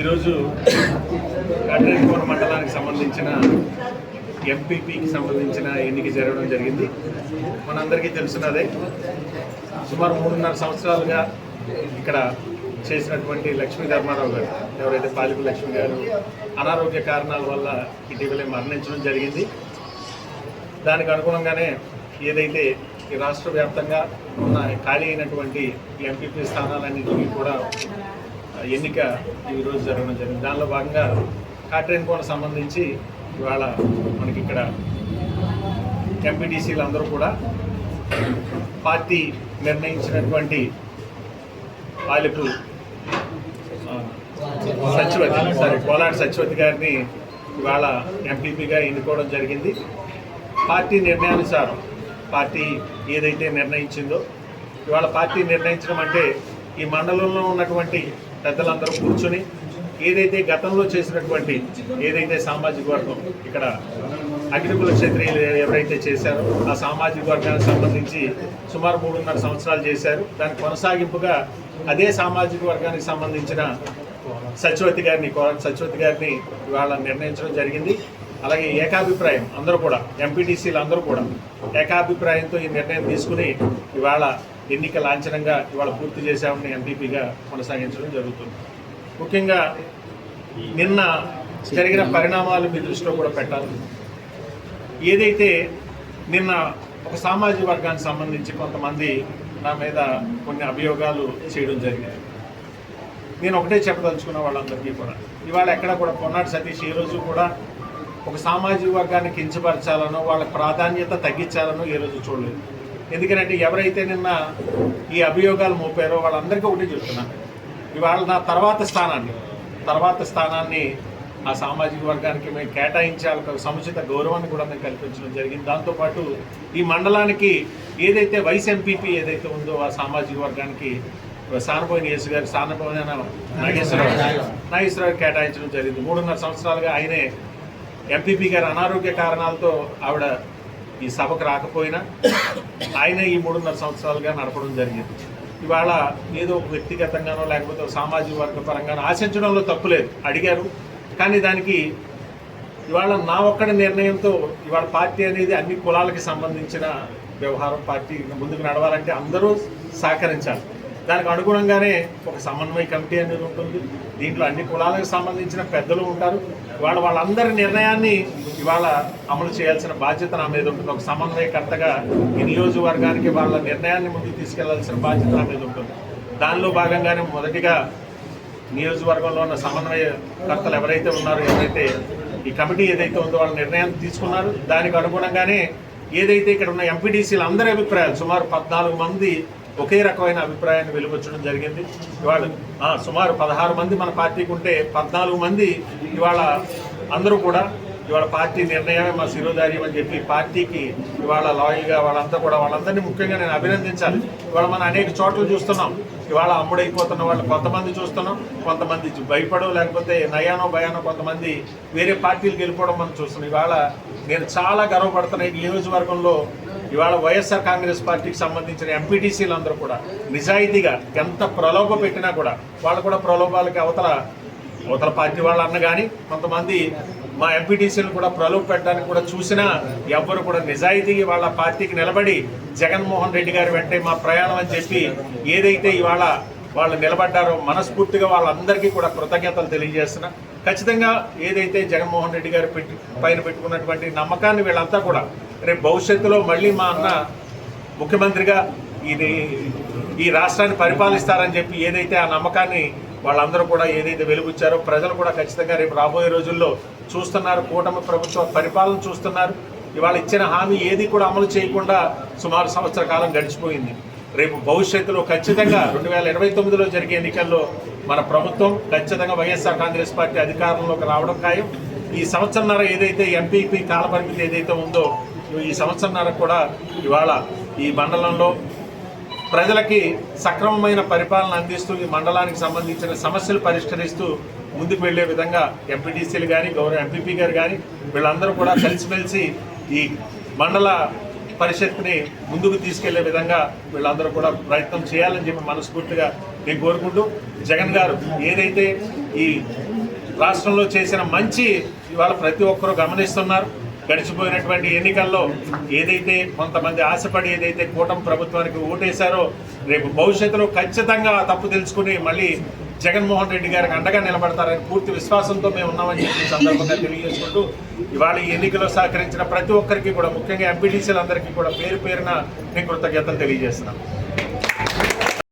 ఈరోజు కట్రేపూర్ మండలానికి సంబంధించిన ఎంపీపీకి సంబంధించిన ఎన్నిక జరగడం జరిగింది. మనందరికీ తెలిసినదే సుమారు మూడున్నర సంవత్సరాలుగా ఇక్కడ చేసినటువంటి లక్ష్మీ ధర్మారావు గారు ఎవరైతే పాలిపు లక్ష్మి గారు అనారోగ్య కారణాల వల్ల ఇటీవలే మరణించడం జరిగింది. దానికి అనుగుణంగానే ఏదైతే ఈ రాష్ట్ర వ్యాప్తంగా ఉన్న ఖాళీ అయినటువంటి ఎంపీపీ స్థానాలన్నింటినీ కూడా ఎన్నిక ఈరోజు జరగడం జరిగింది. దానిలో భాగంగా కాట్రేన్కోన సంబంధించి ఇవాళ మనకి ఇక్కడ ఎంపీటీసీలు అందరూ కూడా పార్టీ నిర్ణయించినటువంటి పాలిపు సత్యవతి సారీ కోలాటి సత్యవతి గారిని ఇవాళ ఎంపీపీగా ఎన్నుకోవడం జరిగింది. పార్టీ నిర్ణయానుసారం పార్టీ ఏదైతే నిర్ణయించిందో ఇవాళ పార్టీ నిర్ణయించడం అంటే ఈ మండలంలో ఉన్నటువంటి పెద్దలందరూ కూర్చుని ఏదైతే గతంలో చేసినటువంటి ఏదైతే సామాజిక వర్గం ఇక్కడ అగ్నికుల క్షత్రియులు ఎవరైతే చేశారో ఆ సామాజిక వర్గానికి సంబంధించి సుమారు మూడున్నర సంవత్సరాలు చేశారు. దాని కొనసాగింపుగా అదే సామాజిక వర్గానికి సంబంధించిన సచివతి గారిని కోరటి సచివతి గారిని ఇవాళ నిర్ణయించడం జరిగింది. అలాగే ఏకాభిప్రాయం అందరూ కూడా ఎంపీటీసీలు అందరూ కూడా ఏకాభిప్రాయంతో ఈ నిర్ణయం తీసుకుని ఇవాళ ఎన్నిక లాంఛనంగా ఇవాళ పూర్తి చేశామని ఎంపీపీగా కొనసాగించడం జరుగుతుంది. ముఖ్యంగా నిన్న జరిగిన పరిణామాలు మీ దృష్టిలో కూడా పెట్టాలి. ఏదైతే నిన్న ఒక సామాజిక వర్గానికి సంబంధించి కొంతమంది నా మీద కొన్ని అభియోగాలు చేయడం జరిగింది. నేను ఒకటే చెప్పదలుచుకున్న వాళ్ళందరికీ కూడా ఇవాళ ఎక్కడ కూడా పొన్నాడు సతీష్ ఈ రోజు కూడా ఒక సామాజిక వర్గాన్ని కించపరచాలనో వాళ్ళ ప్రాధాన్యత తగ్గించాలనో ఏ రోజు చూడలేదు. ఎందుకంటే ఎవరైతే నిన్న ఈ అభియోగాలు మోపారో వాళ్ళందరికీ ఒకటి చెప్తున్నాను ఇవాళ నా తర్వాత స్థానాన్ని తర్వాత స్థానాన్ని ఆ సామాజిక వర్గానికి మేము కేటాయించాలి ఒక సముచిత గౌరవాన్ని కూడా మేము కల్పించడం జరిగింది. దాంతోపాటు ఈ మండలానికి ఏదైతే వైస్ ఎంపీపీ ఏదైతే ఉందో ఆ సామాజిక వర్గానికి సానబోయిన యేసు గారు సానబోయిన నాగేశ్వరరావు నాగేశ్వరరావు కేటాయించడం జరిగింది. మూడున్నర సంవత్సరాలుగా ఆయనే ఎంపీపీ గారు అనారోగ్య కారణాలతో ఆవిడ ఈ సభకు రాకపోయినా ఆయన ఈ మూడున్నర సంవత్సరాలుగా నడపడం జరిగింది. ఇవాళ ఏదో ఒక వ్యక్తిగతంగానో లేకపోతే సామాజిక వర్గ పరంగానో ఆశించడంలో తప్పులేదు అడిగారు. కానీ దానికి ఇవాళ నా ఒక్కడి నిర్ణయంతో ఇవాళ పార్టీ అనేది అన్ని కులాలకి సంబంధించిన వ్యవహారం పార్టీ ముందుకు నడవాలంటే అందరూ సహకరించాలి. దానికి అనుగుణంగానే ఒక సమన్వయ కమిటీ అనేది ఉంటుంది. దీంట్లో అన్ని కులాలకు సంబంధించిన పెద్దలు ఉంటారు. ఇవాళ వాళ్ళందరి నిర్ణయాన్ని ఇవాళ అమలు చేయాల్సిన బాధ్యత నా మీద ఉంటుంది. ఒక సమన్వయకర్తగా ఈ నియోజకవర్గానికి వాళ్ళ నిర్ణయాన్ని ముందుకు తీసుకెళ్ళాల్సిన బాధ్యత నా మీద ఉంటుంది. దానిలో భాగంగానే మొదటిగా నియోజకవర్గంలో ఉన్న సమన్వయకర్తలు ఎవరైతే ఉన్నారో ఎవరైతే ఈ కమిటీ ఏదైతే ఉందో వాళ్ళ నిర్ణయం తీసుకున్నారు. దానికి అనుగుణంగానే ఏదైతే ఇక్కడ ఉన్న ఎంపీడీసీలు అందరి అభిప్రాయాలు సుమారు పద్నాలుగు మంది ఒకే రకమైన అభిప్రాయాన్ని వెలువచ్చడం జరిగింది. ఇవాళ సుమారు పదహారు మంది మన పార్టీకి ఉంటే పద్నాలుగు మంది ఇవాళ అందరూ కూడా ఇవాళ పార్టీ నిర్ణయమే మా శిరోధార్యం అని చెప్పి పార్టీకి ఇవాళ లాయల్గా వాళ్ళంతా కూడా వాళ్ళందరినీ ముఖ్యంగా నేను అభినందించాలి. ఇవాళ మనం అనేక చోట్ల చూస్తున్నాం. ఇవాళ అమ్ముడైపోతున్న వాళ్ళు కొంతమంది చూస్తున్నాం కొంతమంది భయపడో లేకపోతే నయానో భయానో కొంతమంది వేరే పార్టీలు గెలిపోవడం మనం చూస్తున్నాం. ఇవాళ నేను చాలా గర్వపడుతున్నాయి ఈ నియోజకవర్గంలో ఇవాళ వైఎస్ఆర్ కాంగ్రెస్ పార్టీకి సంబంధించిన ఎంపీటీసీలు అందరూ కూడా నిజాయితీగా ఎంత ప్రలోభ పెట్టినా కూడా వాళ్ళు కూడా ప్రలోభాలకి అవతల అవతల పార్టీ వాళ్ళు అన్న కానీ కొంతమంది మా ఎంపీటీసీలు కూడా ప్రలోభ పెట్టడానికి కూడా చూసినా ఎవ్వరు కూడా నిజాయితీగా వాళ్ళ పార్టీకి నిలబడి జగన్మోహన్ రెడ్డి గారి వెంటే మా ప్రయాణం అని చెప్పి ఏదైతే ఇవాళ వాళ్ళు నిలబడ్డారో మనస్ఫూర్తిగా వాళ్ళందరికీ కూడా కృతజ్ఞతలు తెలియజేస్తున్నా. ఖచ్చితంగా ఏదైతే జగన్మోహన్ రెడ్డి గారు పెట్టి పైన పెట్టుకున్నటువంటి నమ్మకాన్ని వీళ్ళంతా కూడా రేపు భవిష్యత్తులో మళ్ళీ మా అన్న ముఖ్యమంత్రిగా ఇది ఈ రాష్ట్రాన్ని పరిపాలిస్తారని చెప్పి ఏదైతే ఆ నమ్మకాన్ని వాళ్ళందరూ కూడా ఏదైతే వెలుగుచ్చారో ప్రజలు కూడా ఖచ్చితంగా రేపు రాబోయే రోజుల్లో చూస్తున్నారు. కూటమి ప్రభుత్వ పరిపాలన చూస్తున్నారు. ఇవాళ ఇచ్చిన హామీ ఏది కూడా అమలు చేయకుండా సుమారు సంవత్సర కాలం గడిచిపోయింది. రేపు భవిష్యత్తులో ఖచ్చితంగా రెండు వేల ఇరవై తొమ్మిదిలో జరిగే ఎన్నికల్లో మన ప్రభుత్వం ఖచ్చితంగా వైఎస్ఆర్ కాంగ్రెస్ పార్టీ అధికారంలోకి రావడం ఖాయం. ఈ సంవత్సరంన్నర ఏదైతే ఎంపీపీ కాలపరిమితి ఏదైతే ఉందో ఈ సంవత్సరంన్నర కూడా ఇవాళ ఈ మండలంలో ప్రజలకి సక్రమమైన పరిపాలన అందిస్తూ ఈ మండలానికి సంబంధించిన సమస్యలు పరిష్కరిస్తూ ముందుకు వెళ్ళే విధంగా ఎంపీటీసీలు కానీ గౌరవ ఎంపీపీ గారు కానీ వీళ్ళందరూ కూడా కలిసిమెలిసి ఈ మండల పరిషత్ని ముందుకు తీసుకెళ్ళే విధంగా వీళ్ళందరూ కూడా ప్రయత్నం చేయాలని చెప్పి మనస్ఫూర్తిగా నేను కోరుకుంటూ జగన్ గారు ఏదైతే ఈ రాష్ట్రంలో చేసిన మంచి ఇవాళ ప్రతి ఒక్కరూ గమనిస్తున్నారు గడిచిపోయినటువంటి ఎన్నికల్లో ఏదైతే కొంతమంది ఆశపడి ఏదైతే కూటమి ప్రభుత్వానికి ఓటేశారో రేపు భవిష్యత్తులో ఖచ్చితంగా తప్పు తెలుసుకుని మళ్ళీ జగన్మోహన్ రెడ్డి గారికి అండగా నిలబడతారని పూర్తి విశ్వాసంతో మేము ఉన్నామని చెప్పి సందర్భంగా తెలియజేసుకుంటూ ఇవాళ ఈ ఎన్నికలో సహకరించిన ప్రతి ఒక్కరికి కూడా ముఖ్యంగా ఎంపీటీసీలందరికీ కూడా పేరు పేరున నేను కృతజ్ఞతలు తెలియజేస్తున్నాను